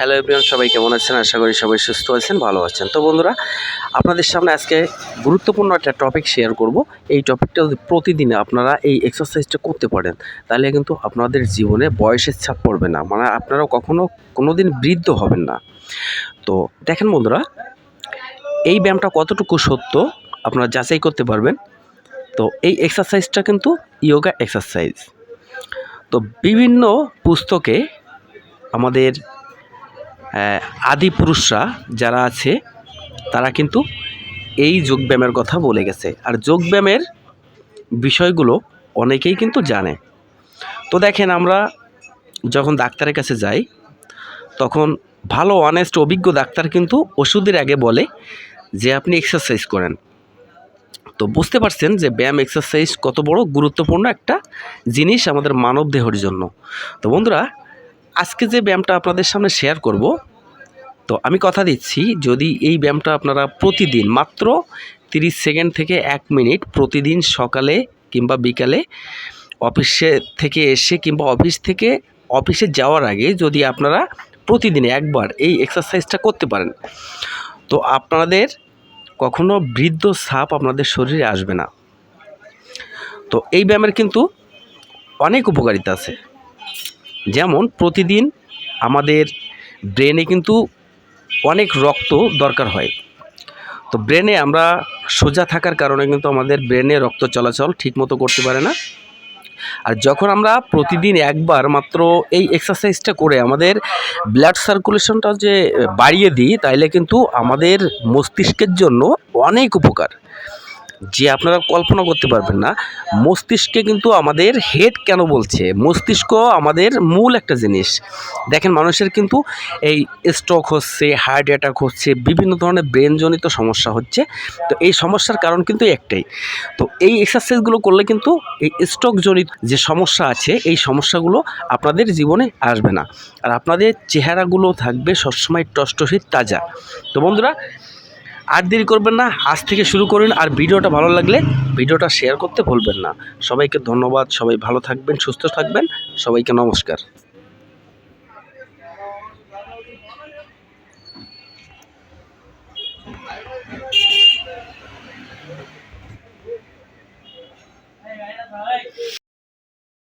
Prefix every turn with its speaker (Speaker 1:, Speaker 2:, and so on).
Speaker 1: Hello everyone সবাই কেমন আছেন? আশা করি সবাই সুস্থ আছেন, ভালো আছেন। তো বন্ধুরা, আপনাদের সামনে আজকে গুরুত্বপূর্ণ একটা টপিক শেয়ার করব। এই টপিকটা যদি প্রতিদিনে আপনারা এই এক্সারসাইজটা করতে পারেন, তাহলে কিন্তু আপনাদের জীবনে বয়সের ছাপ পড়বে না। মানে আপনারা কখনো কোনো দিন বৃদ্ধ হবেন না। তো দেখেন বন্ধুরা, এই ব্যায়ামটা কতটুকু সত্য আপনারা যাচাই করতে পারবেন। তো এই এক্সারসাইজটা কিন্তু ইয়োগা এক্সারসাইজ তো বিভিন্ন পুস্তকে আমাদের আহ, আদি পুরুষরা যারা আছে তারা কিন্তু এই যোগব্যায়ামের কথা বলে গেছে। আর যোগব্যায়ামের বিষয়গুলো অনেকেই কিন্তু জানে। তো দেখেন আমরা যখন ডাক্তারের কাছে যাই তখন ভালো অনেস্ট অভিজ্ঞ ডাক্তার কিন্তু ওষুধের আগে বলে যে আপনি এক্সারসাইজ করেন। তো বুঝতে পারছেন যে ব্যায়াম এক্সারসাইজ কত বড় গুরুত্বপূর্ণ একটা জিনিস আমাদের মানব দেহের জন্য। তো বন্ধুরা আজকে যে ব্যায়ামটা আপনাদের সামনে শেয়ার করব, তো আমি কথা দিচ্ছি, যদি এই ব্যায়ামটা আপনারা প্রতিদিন মাত্র 30 সেকেন্ড থেকে এক মিনিট প্রতিদিন সকালে কিংবা বিকালে অফিসে থেকে এসে কিংবা অফিস থেকে অফিসে যাওয়ার আগে যদি আপনারা প্রতিদিন একবার এই এক্সারসাইজটা করতে পারেন, তো আপনাদের কখনো বৃদ্ধ সাপ আপনাদের শরীরে আসবে না। তো এই ব্যায়ামের কিন্তু অনেক উপকারিতা আছে। যেমন প্রতিদিন আমাদের ব্রেনে কিন্তু অনেক রক্ত দরকার হয়। তো ব্রেনে আমরা সোজা থাকার কারণে কিন্তু আমাদের ব্রেনে রক্ত চলাচল ঠিকমতো করতে পারে না। আর যখন আমরা প্রতিদিন একবার মাত্র এই এক্সারসাইজটা করে আমাদের ব্লাড সার্কুলেশনটা যে বাড়িয়ে দিই, তাইলে কিন্তু আমাদের মস্তিষ্কের জন্য অনেক উপকার। যে আপনারা কল্পনা করতে পারবেন না, মস্তিষ্কে কিন্তু আমাদের হেড কেন বলছে? মস্তিষ্ক আমাদের মূল একটা জিনিস। দেখেন মানুষের কিন্তু এই স্ট্রোক হচ্ছে হার্ট অ্যাটাক হচ্ছে, বিভিন্ন ধরনের ব্রেনজনিত সমস্যা হচ্ছে। তো এই সমস্যার কারণ কিন্তু একটাই। তো এই এক্সারসাইজগুলো করলে কিন্তু এই স্ট্রোকজনিত যে সমস্যা আছে, এই সমস্যাগুলো আপনাদের জীবনে আসবে না। আর আপনাদের চেহারাগুলো থাকবে সবসময় টষ্টসিত তাজা। তো বন্ধুরা আর দেরি করবেন না, আজ থেকে শুরু করুন। আর ভিডিওটা ভালো লাগলে ভিডিওটা শেয়ার করতে ভুলবেন না। সবাইকে ধন্যবাদ, সবাই ভালো থাকবেন, সুস্থ থাকবেন। সবাইকে নমস্কার।